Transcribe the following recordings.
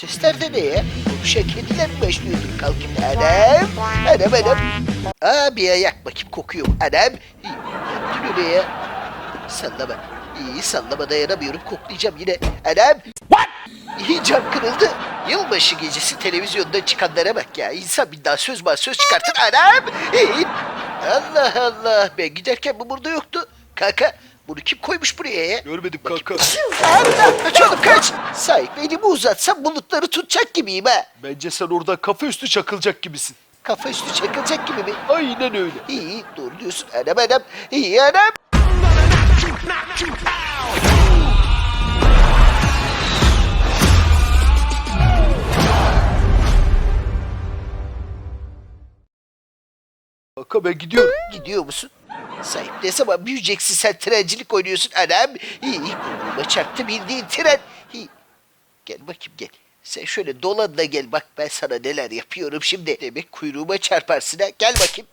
sesler de ne ya? Konuşan kediler mi başlıyordur kalkayım. Anam. Anam anam. Aa bir ayak bakayım kokuyor. Anam. İyi, Yaptın öyle ya. Sallama. İyi sallama dayanamıyorum koklayacağım yine. Anam. What? İyi cam kırıldı. Yılbaşı gecesi televizyonda çıkanlara bak ya. İnsan bir daha söz var söz çıkartır. Anam. İyi. Allah Allah. Ben giderken bu burada yoktu. Kanka bunu kim koymuş buraya ya? Görmedim kanka. Allah kaç oğlum kaç. Sahip elimi uzatsam bulutları tutacak gibiyim ha. Bence sen oradan kafa üstü çakılacak gibisin. Kafa üstü çakılacak gibi mi? Aynen öyle. İyi iyi doğru diyorsun. Anam anam. İyi anam. Kanka ben gidiyorum. Gidiyor musun? Sahip ne zaman büyüyeceksin sen trencilik oynuyorsun anam. İyi kuyruğuma çarptı bildiğin tren. İyi. Gel bakayım gel. Sen şöyle dolan da gel bak ben sana neler yapıyorum şimdi. Demek kuyruğuma çarparsın ha. Gel bakayım.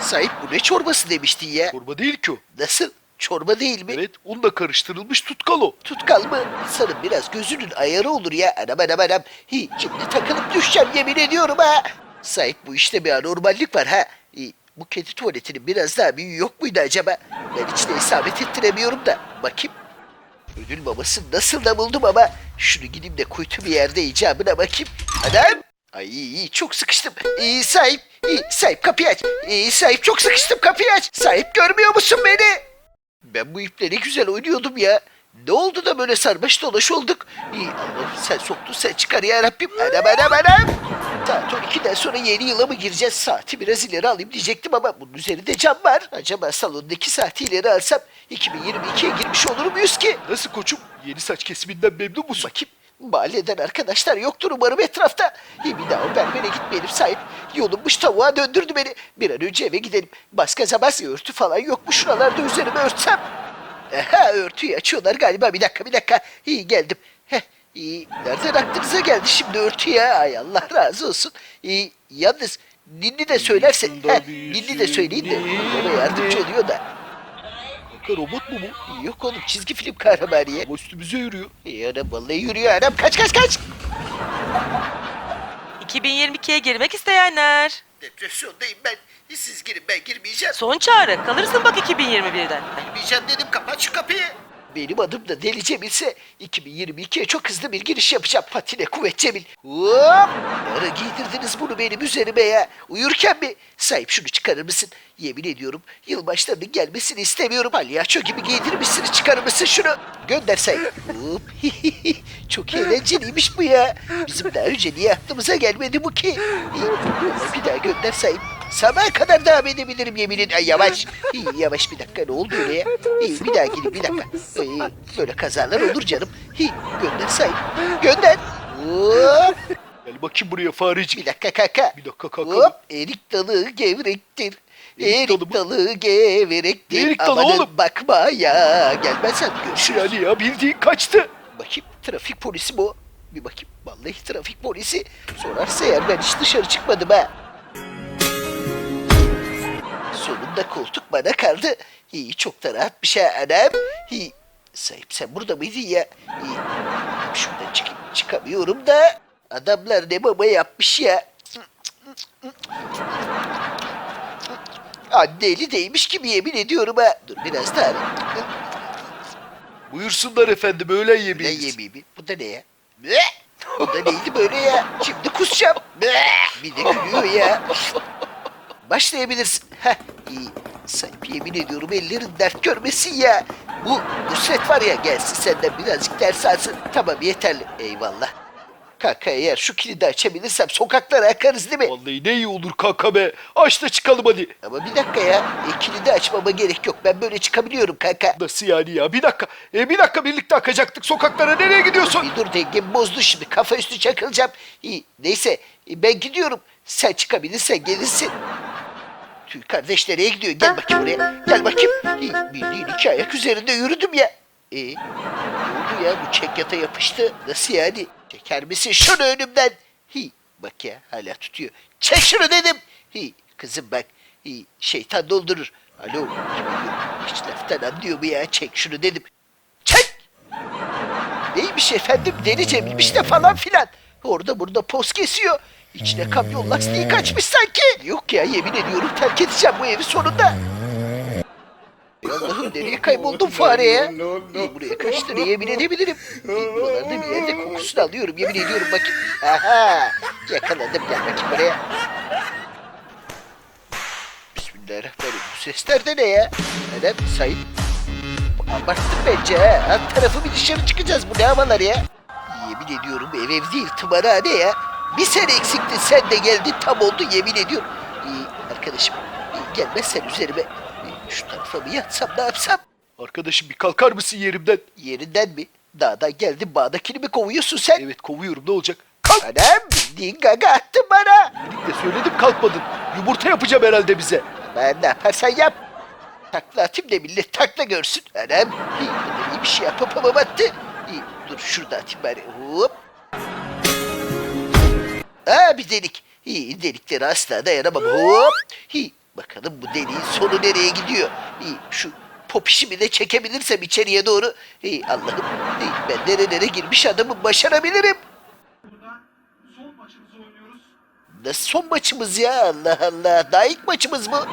Sahip bu ne çorbası demiştin ya. Çorba değil ki o. Nasıl? Çorba değil mi? Evet unla karıştırılmış tutkal o. Tutkal mı? İnsanın biraz gözünün ayarı olur ya. Anam anam anam. Hi, şimdi takılıp düşeceğim yemin ediyorum ha. Sahip bu işte bir anormallik var ha. Bu kedi tuvaletinin biraz daha büyüğü yok muydu acaba? Ben içine isabet ettiremiyorum da. Bakayım. Ödül babası nasıl da buldum ama. Şunu gideyim de kuytu bir yerde icabına bakayım. Adam. Ay iyi, çok sıkıştım. İyi sahip. İyi, sahip kapıyı aç. İyi sahip çok sıkıştım kapıyı aç. Sahip görmüyor musun beni? Ben bu iple ne güzel oynuyordum ya. Ne oldu da böyle sarmaş dolaş olduk? İyi Allah'ım sen soktun sen çıkar ya Rabbim. Anam anam anam. Saat 12'den sonra yeni yıla mı gireceğiz? Saati biraz ileri alayım diyecektim ama bunun üzerinde cam var. Acaba salondaki saati ileri alsam 2022'ye girmiş olur muyuz ki? Nasıl koçum? Yeni saç kesiminden memnun musun? Bakayım. Mahalleden arkadaşlar yoktur umarım etrafta. İyi bir daha o berbere gitmeyelim sahip. Yolunmuş tavuğa döndürdü beni. Bir an önce eve gidelim. Başka zaman örtü falan yok mu şuralarda üzerime örtsem? Aha örtüyü açıyorlar galiba. Bir dakika bir dakika. İyi geldim. Heh, iyi. Nereden aklınıza geldi şimdi örtü ya? Ay Allah razı olsun. İyi. Yalnız Ninni de söylerse. Heh, Ninni de söyleyin de. Bana yardımcı oluyor da. Kanka robot mu bu? Yok oğlum çizgi film kahramanı ya. Ama üstümüze yürüyor. İyi anam vallahi yürüyor anam. Kaç kaç kaç. 2022'ye girmek isteyenler. Depresyondayım ben. Siz girin ben girmeyeceğim. Son çağrı. Kalırsın bak 2021'den. Girmeyeceğim dedim kapat şu kapıyı. Benim adım da Deli Cemil'se 2022'ye çok hızlı bir giriş yapacağım. Patine kuvvet Cemil. Hop! Ara giydirdiniz bunu benim üzerime ya? Uyurken mi? Sahip şunu çıkarır mısın? Yemin ediyorum yılbaşlarının gelmesini istemiyorum. Palyaço gibi giydirmişsiniz çıkarır mısın şunu? Gönder sahip. Hop! çok eğlenceliymiş bu ya. Bizim daha önce niye aklımıza gelmedi bu ki? Bir daha gönder sahip. Sabaha kadar devam edebilirim yemin. Ay, yavaş. İyi, yavaş bir dakika ne oldu öyle ya? İyi, bir daha gidin bir dakika. İyi, böyle kazalar olur canım. Gönder sahip. Gönder. Hop. Gel bakayım buraya fareci. Bir dakika kaka. Bir dakika kanka. Hop. Erik dalı gevrektir. Erik Erik dalı dalı gevrektir. Erik dalı Amanın oğlum. bakma ya. Gelmezsen görüşürüz. Yani ya bildiğin kaçtı. Bakayım trafik polisi bu. Bir bakayım. Vallahi trafik polisi. Sorarsa eğer ben hiç dışarı çıkmadım ha. Sonunda koltuk bana kaldı. İyi çok da rahat bir şey anam. İyi. Sahip sen burada mıydın ya? İyi. Şuradan çıkayım. Çıkamıyorum da. Adamlar ne baba yapmış ya. Anne eli değmiş gibi yemin ediyorum ha. Dur biraz daha. Buyursunlar efendim öğlen Ne yemeği mi? Bu da ne ya? Ne? Bu da neydi böyle ya? Şimdi kusacağım. Bir de gülüyor ya. Başlayabilirsin. Heh, iyi. Sahip yemin ediyorum ellerin dert görmesin ya. Bu Nusret var ya gelsin senden birazcık ders alsın. Tamam yeterli. Eyvallah. Kanka eğer şu kilidi açabilirsem sokaklara akarız değil mi? Vallahi ne iyi olur kanka be. Aç da çıkalım hadi. Ama bir dakika ya. E, kilidi açmama gerek yok. Ben böyle çıkabiliyorum kanka. Nasıl yani ya? Bir dakika. E bir dakika birlikte akacaktık sokaklara. Nereye gidiyorsun? Bir dur dengemi bozdu şimdi. Kafa üstü çakılacağım. İyi, neyse e, ben gidiyorum. Sen çıkabilirsen gelirsin. Tüy kardeş nereye gidiyor? Gel bakayım buraya. Gel bakayım. Bildiğin iki ayak üzerinde yürüdüm ya. E, ne oldu ya? Bu çek yata yapıştı. Nasıl yani? Çeker misin şunu önümden? Hi, bak ya hala tutuyor. Çek şunu dedim. Hi, kızım bak. Hi, şeytan doldurur. Alo. Hiç laftan anlıyor mu ya? Çek şunu dedim. Çek! Neymiş efendim deli Cemil'miş de falan filan. Orada burada poz kesiyor. İçine kamyon lastiği kaçmış sanki. Yok ya yemin ediyorum terk edeceğim bu evi sonunda. Allah'ım nereye kayboldum fare ya? İyi buraya kaçtı yemin edebilirim. Buralarda bir yerde kokusunu alıyorum yemin ediyorum bakın. Aha yakaladım gel bakayım buraya. Bismillahirrahmanirrahim. Bu sesler de ne ya? Neden? Sayın. Abarttın bence ha. Alt tarafı bir dışarı çıkacağız. Bu ne havalar ya? Yemin ediyorum ev ev değil tımarhane ya. Bir sen eksiktin sen de geldin tam oldu yemin ediyorum. İyi arkadaşım gelmezsen üzerime şu tarafa mı yatsam ne yapsam? Arkadaşım bir kalkar mısın yerimden? Yerinden mi? Dağdan geldin bağdakini mi kovuyorsun sen? Evet kovuyorum ne olacak? Kalk! Anam bildiğin gaga attın bana. Birlikte söyledim kalkmadın. Yumurta yapacağım herhalde bize. Ben ne yaparsan yap. Takla atayım da millet takla görsün. Anam iyi, bir şey yapamam attı. İyi, dur şurada atayım bari. Hop. Bir delik. İyi delikleri asla dayanamam. Hop. İyi, bakalım bu deliğin sonu nereye gidiyor. İyi, şu popişimi de çekebilirsem içeriye doğru. İyi Allah'ım. İyi, ben nerelere girmiş adamım başarabilirim. Nasıl son maçımız ya Allah Allah. Daha ilk maçımız mı? Oynanan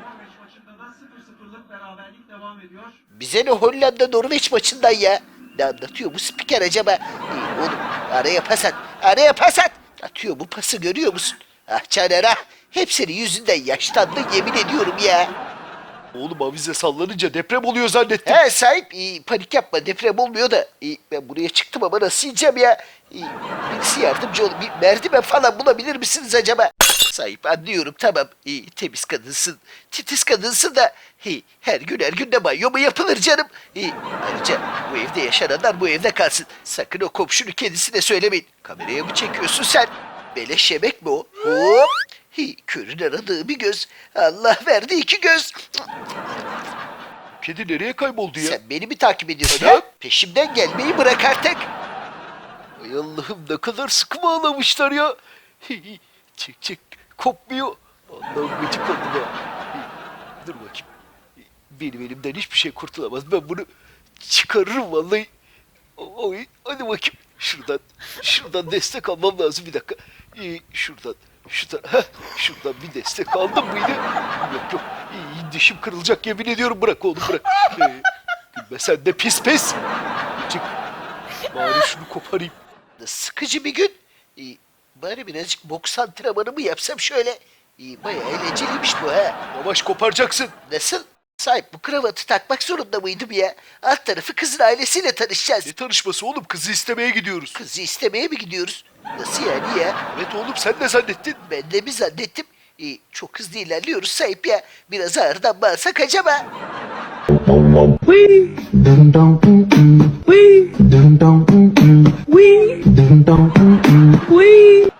Norveç maçında da 0-0'lık beraberlik devam ediyor. Bize ne Hollanda Norveç maçından ya? Ne anlatıyor bu spiker acaba? İyi, oğlum araya pas at. Araya pas at. Atıyor bu pası görüyor musun? Ah Caner ah. Hep senin yüzünden yaşlandın yemin ediyorum ya. Oğlum avize sallanınca deprem oluyor zannettim. He sahip iyi, panik yapma deprem olmuyor da. İyi, ben buraya çıktım ama nasıl ineceğim ya? İyi, birisi yardımcı olun. Bir merdiven falan bulabilir misiniz acaba? Sahip anlıyorum tamam. İyi, temiz kadınsın. Titiz kadınsın da. Hey, her gün her gün de banyo mu yapılır canım? İyi, ayrıca bu evde yaşananlar bu evde kalsın. Sakın o komşunu kendisine söylemeyin. Kameraya mı çekiyorsun sen? Beleş yemek mi o? Hop. Hi, körün aradığı bir göz. Allah verdi iki göz. Kedi nereye kayboldu ya? Sen beni mi takip ediyorsun Adam. Peşimden gelmeyi bırak artık. Ay Allah'ım ne kadar sıkı bağlamışlar ya. çek çek kopmuyor. Allah'ım gıcık oldum ha. Dur bakayım. Benim elimden hiçbir şey kurtulamaz. Ben bunu çıkarırım vallahi. Oy, hadi bakayım. Şuradan, şuradan destek almam lazım bir dakika. Ee, şuradan, şuradan, heh, şuradan bir destek aldım mıydı? Yok yok, İyi, dişim kırılacak yemin ediyorum bırak oğlum bırak. Ee, gülme sen de pis pis. Çık. Bari şunu koparayım. Sıkıcı bir gün. Ee, bari birazcık boks antrenmanı mı yapsam şöyle. Ee, bayağı eğlenceliymiş bu ha. Yavaş koparacaksın. Nasıl? Sahip bu kravatı takmak zorunda mıydım ya? Alt tarafı kızın ailesiyle tanışacağız. Ne tanışması oğlum? Kızı istemeye gidiyoruz. Kızı istemeye mi gidiyoruz? Nasıl yani ya? Evet oğlum sen ne zannettin? Ben de mi zannettim? Ee, çok hızlı ilerliyoruz sahip ya. Biraz ağırdan bağırsak acaba? Wee dum dum dum dum. Wee dum dum dum dum. Wee dum dum dum dum. Wee.